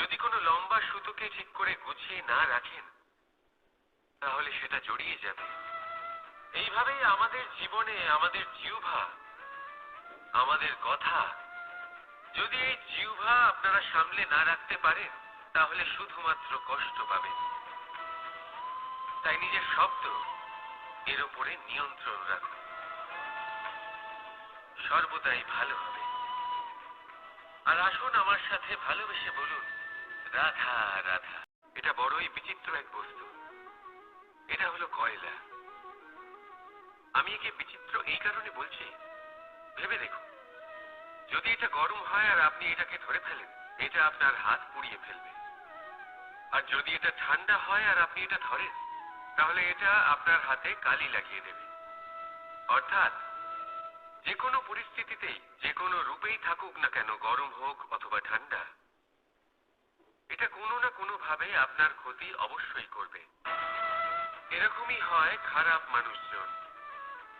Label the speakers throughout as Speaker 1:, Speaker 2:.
Speaker 1: যদি কোনো লম্বা সুতোকে ঠিক করে গুছিয়ে না রাখেন, তাহলে সেটা জড়িয়ে যাবে। এইভাবেই আমাদের জীবনে আমাদের জিহ্বা, আমাদের কথা, যদি এই জিহ্বা আপনারা সামলে না রাখতে পারেন, তাহলে শুধুমাত্র কষ্ট পাবেন। তাই নিজের শব্দ এর উপরে নিয়ন্ত্রণ রাখুন। সর্বদাই ভালো হবে। আর আসুন আমার সাথে ভালোবেসে বলুন রাধা রাধা। এটা বড়ই বিচিত্র এক বস্তু। এটা হলো কয়লা। আমি একে বিচিত্র এই কারণে বলছি, ভেবে দেখুন। যদি এটা গরম হয় আর আপনি এটাকে ধরে ফেলেন, এটা আপনার হাত পুড়িয়ে ফেলবে। আর যদি এটা ঠান্ডা হয় আর আপনি এটা ধরেন, তাহলে এটা আপনার হাতে কালি লাগিয়ে দেবে। অর্থাৎ, যে কোনো পরিস্থিতিতেই, যে কোনো রূপেই থাকুক না কেন গরম হোক অথবা ঠান্ডা এটা কোনো না কোনো ভাবে আপনার ক্ষতি অবশ্যই করবে। এরকমই হয় খারাপ মানুষজন,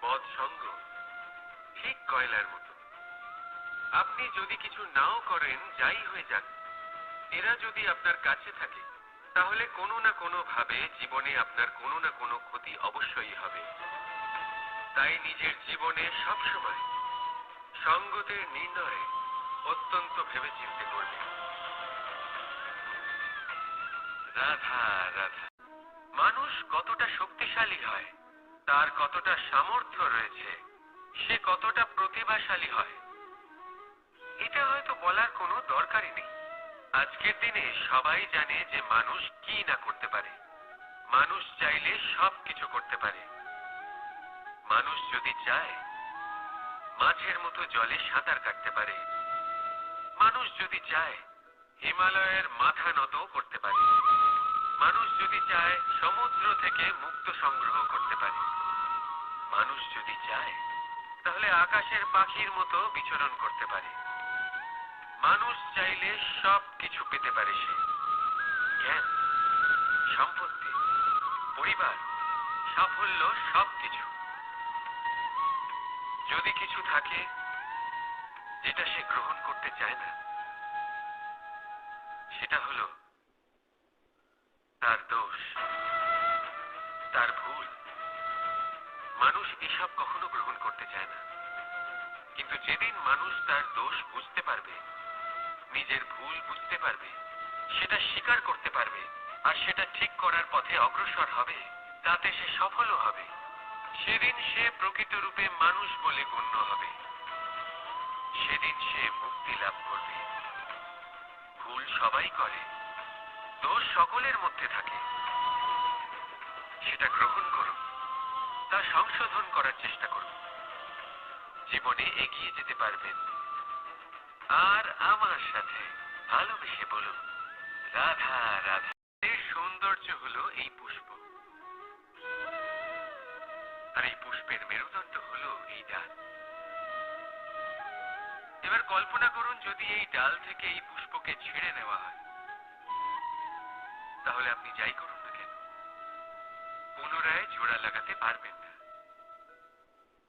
Speaker 1: বদ সঙ্গ, ঠিক কয়লার মতো। আপনি যদি কিছু নাও করেন, যাই হয়ে যাক, এরা যদি আপনার কাছে থাকে, তাহলে কোনো না কোনো ভাবে জীবনে আপনার কোনো না কোনো ক্ষতি অবশ্যই হবে। তাই নিজের জীবনে সবসময় সঙ্গতের নির্ণয়ে অত্যন্ত ভেবেচিন্তে করবে রাধা রাধা। মানুষ কতটা শক্তিশালী হয়, তার কতটা সামর্থ্য রয়েছে, সে কতটা প্রতিভাশালী হয়, এটা হয়তো বলার কোনো দরকারই নেই। আজকের দিনে সবাই জানে যে মানুষ কি না করতে পারে। মানুষ চাইলে সব কিছু করতে পারে। মানুষ যদি চায়, মাছের মতো জলে সাঁতার কাটতে পারে। মানুষ যদি চায়, হিমালয়ের মাথা নত করতে পারে। মানুষ যদি চায় সমুদ্র থেকে মুক্ত সংগ্রহ করতে পারে। মানুষ যদি চায়, তাহলে আকাশের পাখির মতো বিচরণ করতে পারে। মানুষ চাইলে সব কিছু পেতে পারে সে। জ্ঞান, সম্পত্তি, পরিবার, সাফল্য সব কিছু যদি কিছু থাকে যেটা সে গ্রহণ করতে চায় না, সেটা হলো তার দোষ, তার ভুল। মানুষ এসব কখনো গ্রহণ করতে চায় না। কিন্তু যেদিন মানুষ তার দোষ বুঝতে পারবে, নিজের ভুল বুঝতে পারবে, সেটা স্বীকার করতে পারবে, আর সেটা ঠিক করার পথে অগ্রসর হবে, তাতে সে সফলও হবে। সেদিন সে প্রকৃত রূপে মানুষ বলে গণ্য হবে। সেদিন সে মুক্তি লাভ করবে। ভুল সবাই করে। দোষ সকলের মধ্যে থাকে। সেটা গ্রহণ করুন তা সংশোধন করার চেষ্টা করুন জীবনে এগিয়ে যেতে পারবেন। আর আমার সাথে ভালোবেসে বলুন, রাধা রাধা। সৌন্দর্য হলো এই পুষ্প। আর এই পুষ্পের মেরুদণ্ড হলো এই ডাল। এবার কল্পনা করুন, যদি এই ডাল থেকে এই পুষ্পকে ছেড়ে নেওয়া হয় তাহলে আপনি যাই করুন না কেন? পুনরায় জোড়া লাগাতে পারবেন না।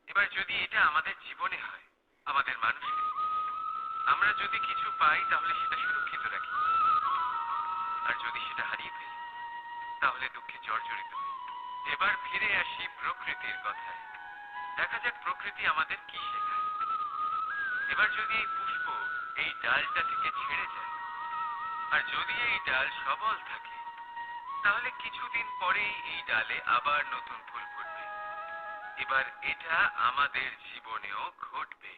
Speaker 1: এবার যদি এটা আমাদের জীবনে হয়, আমাদের মানুষকে আমরা যদি কিছু পাই, তাহলে সেটা সুরক্ষিত রাখি। আর যদি সেটা হারিয়ে ফেলি, তাহলে দুঃখে জর্জরিত এবার ফিরে আসি প্রকৃতির কথায়। দেখা যাক প্রকৃতি আমাদের কি শেখায়। এবার যদি এই পুষ্প এই ডালটা থেকে ছেড়ে যায়, আর যদি এই ডাল সবল থাকে তাহলে কিছুদিন পরেই এই ডালে আবার নতুন ফুল ফুটবে। এবার এটা আমাদের জীবনেও ঘটবে।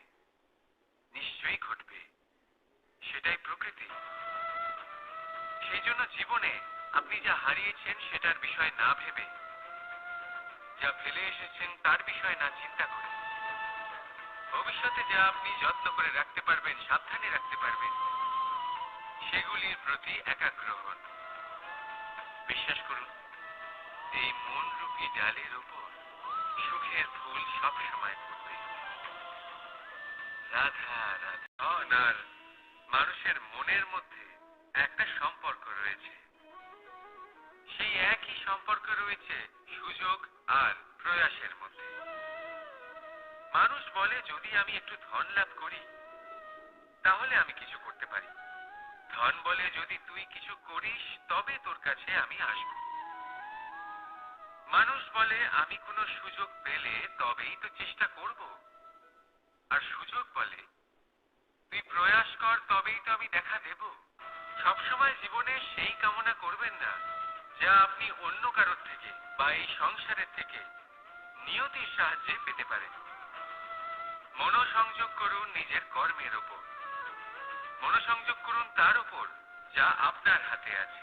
Speaker 1: নিশ্চয়ই ঘটবে। সেটাই প্রকৃতি। সেই জন্য জীবনে আপনি যা হারিয়েছেন সেটার বিষয় না ভেবে, যা ফেলে এসেছেন তার বিষয় না চিন্তা করে। ভবিষ্যতে যা আপনি যত্ন করে রাখতে পারবেন, সাবধানে রাখতে পারবেন, সেগুলির প্রতি একাগ্র হন। বিশ্বাস করুন, এই মনরূপী ডালের উপর সুখের ফুল সব সময় ফুটবে রাধা রাধা। আর মানুষের মনের মধ্যে একটা সম্পর্ক রয়েছে। সেই একই সম্পর্ক রয়েছে সুযোগ আর প্রয়াসের মধ্যে। মানুষ বলে, যদি আমি একটু ধন লাভ করি, তাহলে আমি কিছু করতে পারি। ধন বলে যদি তুই কিছু করিস, তবে তোর কাছে আমি আসব। মানুষ বলে, আমি কোনো সুযোগ পেলে তবেই তো চেষ্টা করব। আর সুযোগ বলে, তুই প্রয়াস কর, তবেই তো আমি দেখা দেব। সবসময় জীবনে সেই কামনা করবেন না, যা আপনি অন্য কারোর থেকে বা এই সংসারের থেকে নিয়তির সাহায্যে পেতে পারেন। মনোসংযোগ করুন নিজের কর্মের ওপর। মনোসংযোগ করুন তার উপর, যা আপনার হাতে আছে।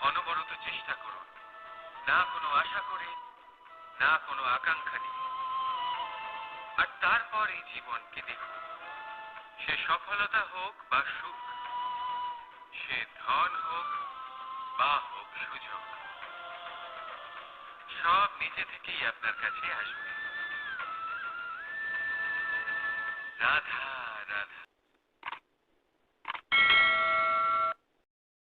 Speaker 1: অনবরত চেষ্টা করুন। না কোনো আশা করে, না কোনো আকাঙ্ক্ষা নিয়ে। আর তারপর এই জীবনকে দেখুন। সে সফলতা হোক বা সুখ, সে ধন হোক বা হোক সুযোগ। সব নিজে থেকেই আপনার কাছে আসবে। রাধা রাধা।